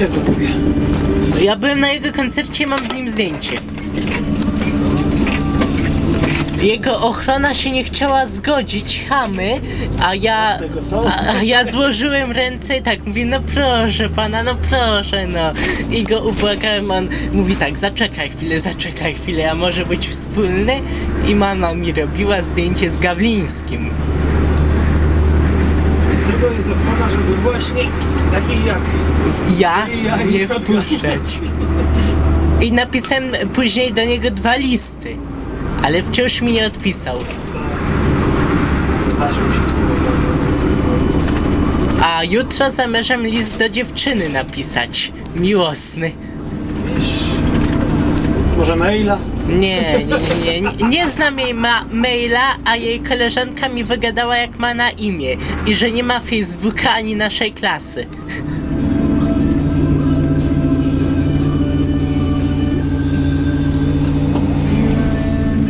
Lubię. Ja byłem na jego koncercie, mam z nim zdjęcie. Jego ochrona się nie chciała zgodzić, chamy, a ja, a, a ja złożyłem ręce i tak mówię, no proszę pana, no proszę, no. I go ubłagałem, on mówi tak, zaczekaj chwilę, zaczekaj chwilę, a może być wspólny? I mama mi robiła zdjęcie z Gawlińskim. Jest ochrona, żeby właśnie takich jak Ja ja nie wpuszczać. I napisałem później do niego dwa listy, ale wciąż mi nie odpisał. Się. A jutro zamierzam list do dziewczyny napisać. Miłosny. Może maila? Nie, nie, nie, nie, nie znam jej ma maila, a jej koleżanka mi wygadała jak ma na imię i że nie ma Facebooka ani naszej klasy.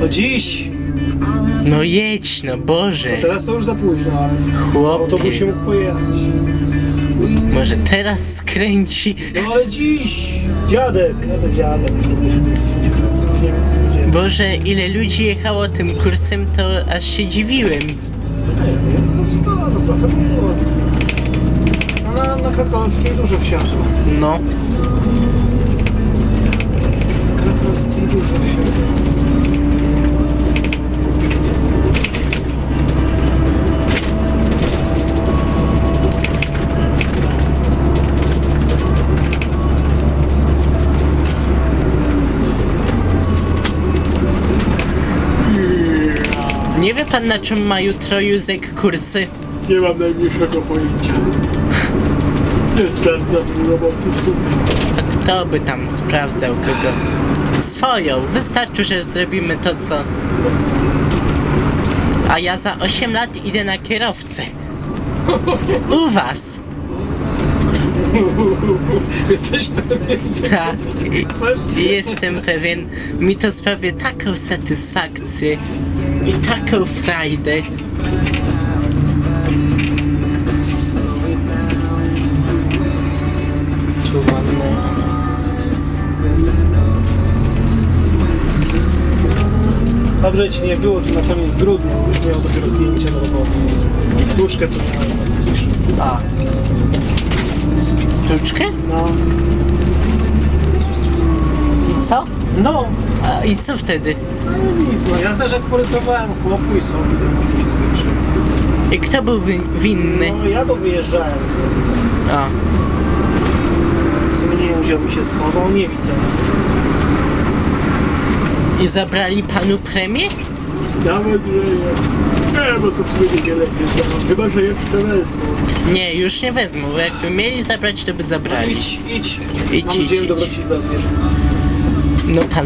To dziś. No jedź, no Boże, Teraz to już za późno, ale w chłopie, autobusie mógł pojechać. może teraz skręci. No ale dziś. Dziadek. No to dziadek. Boże, ile ludzi jechało tym kursem, to aż się dziwiłem. No sporo, no trochę było. No na, na krakowskiej dużo wsiadło. No, nie wie pan na czym ma jutro Józek kursy? Nie mam najmniejszego pojęcia. Nie sprawdzam roboty A kto by tam sprawdzał kogo? Swoją, wystarczy, że zrobimy to co. A ja za 8 lat idę na kierowcę. U was! Jesteś pewien? Tak. Coś? Jestem pewien, mi to sprawia taką satysfakcję i taką frajdę. Tu mamy... Dobrze ci nie było, tu na koniec grudnia, już miał dopiero zdjęcie do roboty. Stłuczkę tu miałem. A, Sztuczkę? no. I co? No, A, I co wtedy? no nic, no ja zdarzek porysowałem chłopu i są, i się skończyło. I kto był wi- winny? No ja to wyjeżdżałem stąd. O, W sumie nie wiem, gdzie on mi się schował, nie widziałem. i zabrali panu premię? Nawet, że nie, bo to w sumie nie lepiej znam. Chyba, że jeszcze wezmą. Nie, już nie wezmą, bo jakby mieli zabrać, to by zabrali. Idź, idź. Idź, Mam idź, nadzieję, idź. do wrócić do zwierząt. No pan